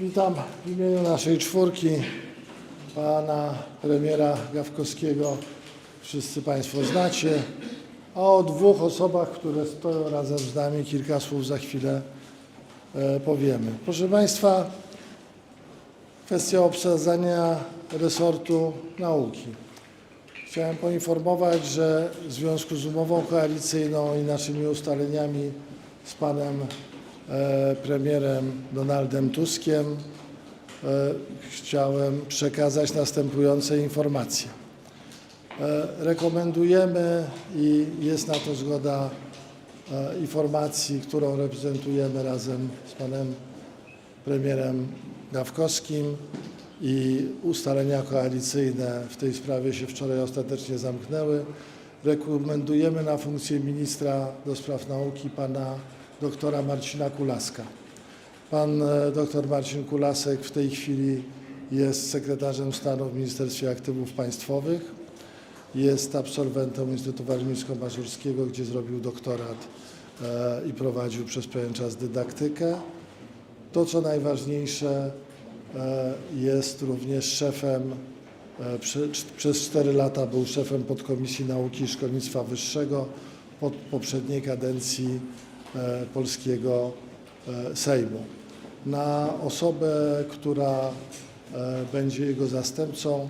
Witam w imieniu naszej czwórki pana premiera Gawkowskiego. Wszyscy Państwo znacie. A o dwóch osobach, które stoją razem z nami, kilka słów za chwilę e, powiemy. Proszę Państwa, kwestia obsadzania resortu nauki. Chciałem poinformować, że w związku z umową koalicyjną i naszymi ustaleniami z panem premierem Donaldem Tuskiem e, chciałem przekazać następujące informacje. E, Rekomendujemy i jest na to zgoda e, informacji, którą reprezentujemy razem z panem premierem Gawkowskim i ustalenia koalicyjne w tej sprawie się wczoraj ostatecznie zamknęły. Rekomendujemy na funkcję ministra do spraw nauki pana doktora Marcina Kulaska. Pan e, doktor Marcin Kulasek w tej chwili jest sekretarzem stanu w Ministerstwie Aktywów Państwowych. Jest absolwentem Instytutu Warmińsko-Mazurskiego, gdzie zrobił doktorat e, i prowadził przez pewien czas dydaktykę. To, co najważniejsze, e, jest również szefem, przez 4 lata był szefem podkomisji nauki i szkolnictwa wyższego pod poprzedniej kadencji polskiego e, Sejmu. Na osobę, która e, będzie jego zastępcą,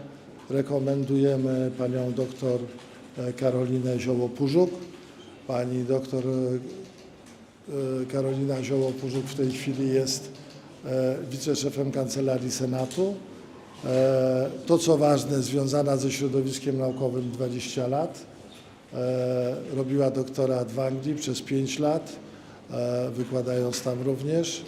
rekomendujemy panią doktor e, Karolinę Zioło-Pużuk. Pani doktor e, Karolina Zioło-Pużuk w tej chwili jest e, wiceszefem Kancelarii Senatu. E, To, co ważne, związana ze środowiskiem naukowym 20 lat. E, Robiła doktorat w Anglii przez 5 lat, e, wykładając tam również.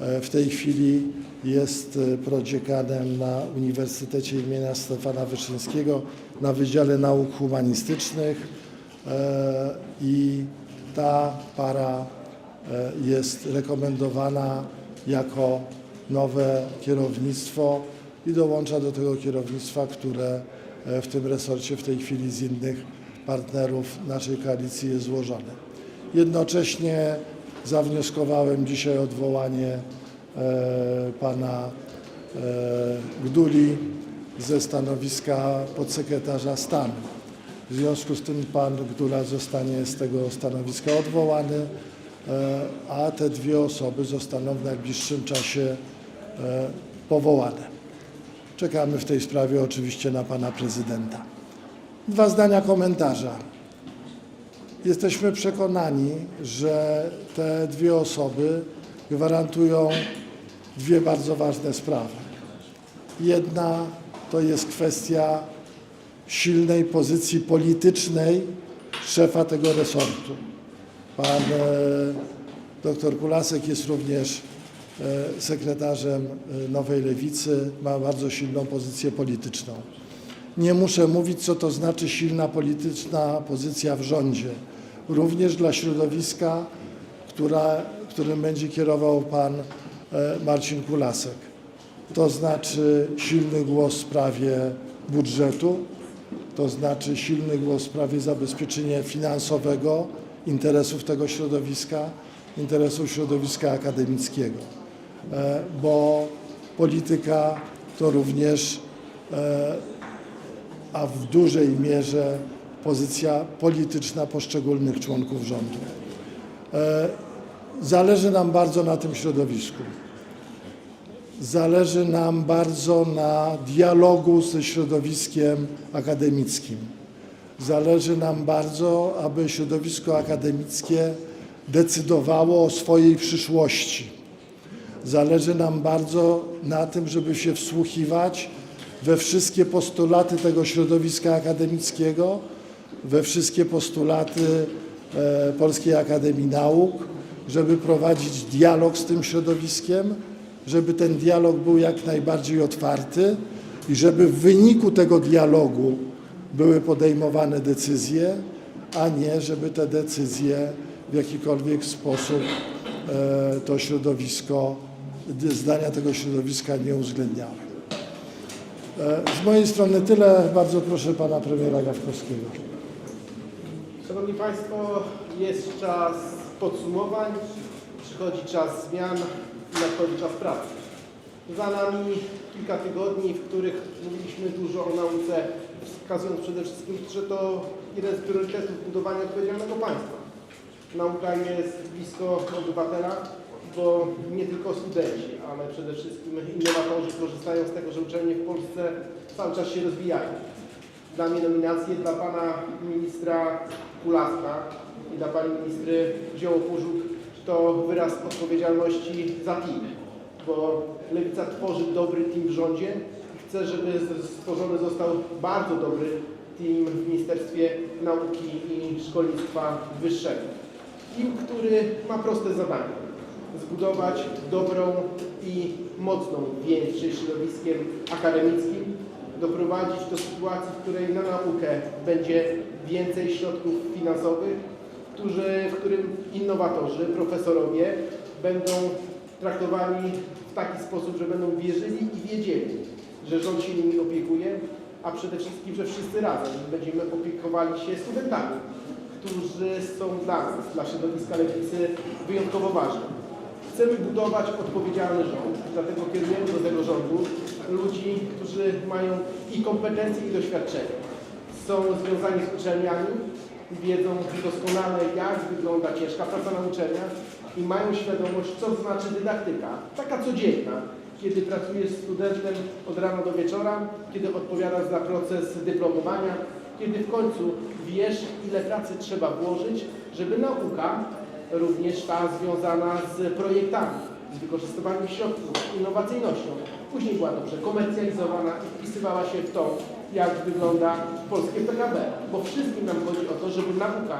E, W tej chwili jest prodziekanem na Uniwersytecie imienia Stefana Wyszyńskiego na Wydziale Nauk Humanistycznych i ta para jest rekomendowana jako nowe kierownictwo i dołącza do tego kierownictwa, które w tym resorcie w tej chwili z innych partnerów naszej koalicji jest złożone. Jednocześnie zawnioskowałem dzisiaj odwołanie e, pana e, Gduli ze stanowiska podsekretarza stanu. W związku z tym pan Gdula zostanie z tego stanowiska odwołany, e, a te dwie osoby zostaną w najbliższym czasie powołane. Czekamy w tej sprawie oczywiście na pana prezydenta. Dwa zdania komentarza. Jesteśmy przekonani, że te dwie osoby gwarantują dwie bardzo ważne sprawy. Jedna to jest kwestia silnej pozycji politycznej szefa tego resortu. Pan e, dr Kulasek jest również e, sekretarzem e, Nowej Lewicy, ma bardzo silną pozycję polityczną. Nie muszę mówić, co to znaczy silna polityczna pozycja w rządzie. Również dla środowiska, która, którym będzie kierował pan e, Marcin Kulasek. To znaczy silny głos w sprawie budżetu, to znaczy silny głos w sprawie zabezpieczenia finansowego interesów tego środowiska, interesów środowiska akademickiego. E, Bo polityka to również, e, a w dużej mierze pozycja polityczna poszczególnych członków rządu. E, Zależy nam bardzo na tym środowisku. Zależy nam bardzo na dialogu ze środowiskiem akademickim. Zależy nam bardzo, aby środowisko akademickie decydowało o swojej przyszłości. Zależy nam bardzo na tym, żeby się wsłuchiwać we wszystkie postulaty tego środowiska akademickiego, we wszystkie postulaty e, Polskiej Akademii Nauk, żeby prowadzić dialog z tym środowiskiem, żeby ten dialog był jak najbardziej otwarty i żeby w wyniku tego dialogu były podejmowane decyzje, a nie żeby te decyzje w jakikolwiek sposób e, to środowisko, zdania tego środowiska nie uwzględniały. E, Z mojej strony tyle. Bardzo proszę pana premiera Gawkowskiego. Szanowni Państwo, jest czas podsumowań, przychodzi czas zmian i nadchodzi czas pracy. Za nami kilka tygodni, w których mówiliśmy dużo o nauce, wskazując przede wszystkim, że to jeden z priorytetów budowania odpowiedzialnego państwa. Nauka jest blisko obywatela, bo nie tylko studenci, ale przede wszystkim innowatorzy korzystają z tego, że uczelnie w Polsce cały czas się rozwijają. Dla mnie nominacje dla pana ministra Kulaska i dla pani ministry Zioło-Purzuk to wyraz odpowiedzialności za team, bo Lewica tworzy dobry team w rządzie i chce, żeby stworzony został bardzo dobry team w Ministerstwie Nauki i Szkolnictwa Wyższego. Team, który ma proste zadanie. Zbudować dobrą i mocną więź ze środowiskiem akademickim, doprowadzić do sytuacji, w której na naukę będzie więcej środków finansowych, którzy, w którym innowatorzy, profesorowie będą traktowani w taki sposób, że będą wierzyli i wiedzieli, że rząd się nimi opiekuje, a przede wszystkim, że wszyscy razem będziemy opiekowali się studentami, którzy są dla nas, dla środowiska lewicy wyjątkowo ważni. Chcemy budować odpowiedzialny rząd, dlatego kierujemy do tego rządu ludzi, którzy mają i kompetencje, i doświadczenie. Są związani z uczelniami, wiedzą doskonale, jak wygląda ciężka praca na uczelniach i mają świadomość, co znaczy dydaktyka, taka codzienna, kiedy pracujesz z studentem od rana do wieczora, kiedy odpowiadasz za proces dyplomowania, kiedy w końcu wiesz, ile pracy trzeba włożyć, żeby nauka, również ta związana z projektami, z wykorzystywaniem środków, innowacyjnością, później była dobrze komercjalizowana i wpisywała się w to, jak wygląda polskie PKB. Bo wszystkim nam chodzi o to, żeby nauka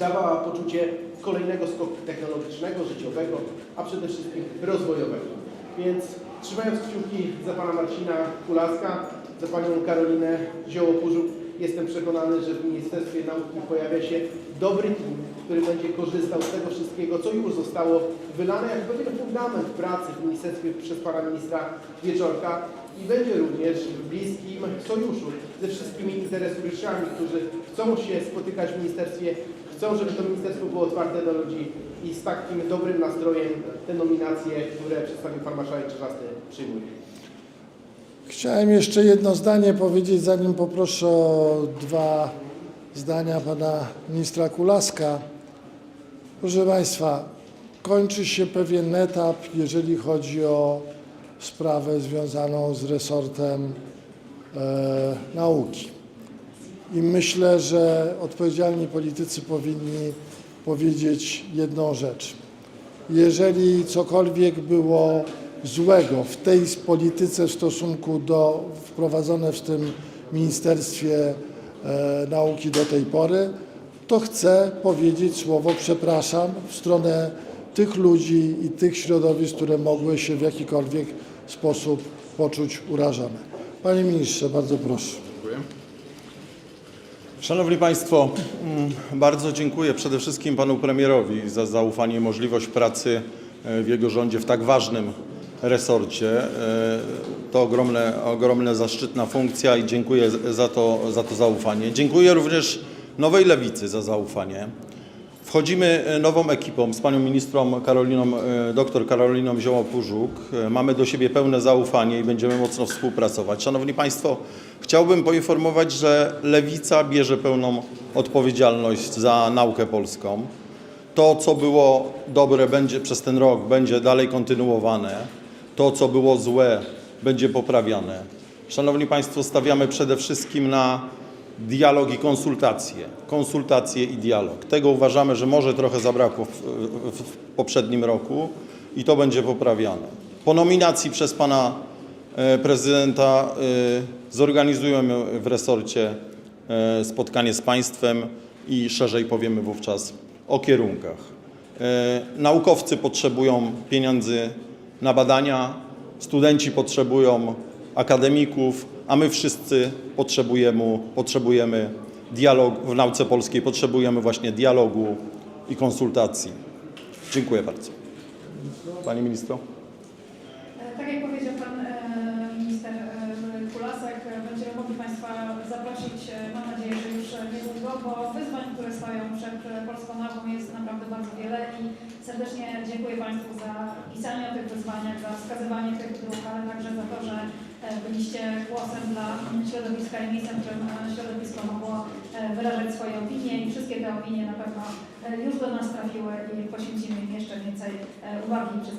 dawała poczucie kolejnego skoku technologicznego, życiowego, a przede wszystkim rozwojowego. Więc trzymając kciuki za pana Marcina Kulaska, za panią Karolinę Zioło-Purzuk, jestem przekonany, że w Ministerstwie Nauki pojawia się dobry team, który będzie korzystał z tego wszystkiego, co już zostało wylane jak pewien fundament pracy w ministerstwie przez pana ministra Wieczorka i będzie również w bliskim sojuszu ze wszystkimi interesariuszami, którzy chcą się spotykać w ministerstwie, chcą, żeby to ministerstwo było otwarte do ludzi i z takim dobrym nastrojem te nominacje, które przedstawił pan marszałek Czerzasty, przyjmuje. Chciałem jeszcze jedno zdanie powiedzieć, zanim poproszę o dwa zdania pana ministra Kulaska. Proszę Państwa, kończy się pewien etap, jeżeli chodzi o sprawę związaną z resortem e, nauki. I myślę, że odpowiedzialni politycy powinni powiedzieć jedną rzecz. Jeżeli cokolwiek było złego w tej polityce w stosunku do wprowadzone w tym Ministerstwie e, Nauki do tej pory, to chcę powiedzieć słowo przepraszam w stronę tych ludzi i tych środowisk, które mogły się w jakikolwiek sposób poczuć urażone. Panie ministrze, bardzo proszę. Szanowni Państwo, mm, bardzo dziękuję przede wszystkim Panu Premierowi za zaufanie i możliwość pracy e, w jego rządzie w tak ważnym resorcie. E, To ogromne, ogromna zaszczytna funkcja i dziękuję za to, za to zaufanie. Dziękuję również Nowej Lewicy za zaufanie. Wchodzimy e, nową ekipą z panią ministrą Karoliną, e, dr Karoliną Zioło-Purzuk. E, Mamy do siebie pełne zaufanie i będziemy mocno współpracować. Szanowni Państwo, chciałbym poinformować, że Lewica bierze pełną odpowiedzialność za naukę polską. To, co było dobre, będzie przez ten rok, będzie dalej kontynuowane. To, co było złe, będzie poprawiane. Szanowni Państwo, stawiamy przede wszystkim na dialog i konsultacje. Konsultacje i dialog. Tego uważamy, że może trochę zabrakło w, w, w poprzednim roku i to będzie poprawiane. Po nominacji przez Pana e, Prezydenta e, zorganizujemy w resorcie e, spotkanie z Państwem i szerzej powiemy wówczas o kierunkach. Naukowcy potrzebują pieniędzy na badania, studenci potrzebują akademików, a my wszyscy potrzebujemy, potrzebujemy dialog w nauce polskiej, potrzebujemy właśnie dialogu i konsultacji. Dziękuję bardzo. Pani ministro. E, Tak jak powiedział Pan e, Minister e, Kulasek, będziemy mogli Państwa zaprosić, mam nadzieję, że już niedługo, bo wyzwań, które stoją przed polską nauką jest naprawdę bardzo wiele i serdecznie dziękuję Państwu za pisanie o tych wyzwaniach, za wskazywanie tych dróg rzeczywiście głosem dla środowiska i miejscem, w którym e, środowisko mogło e, wyrażać swoje opinie i wszystkie te opinie na pewno e, już do nas trafiły i poświęcimy im jeszcze więcej e, uwagi i przedstawimy.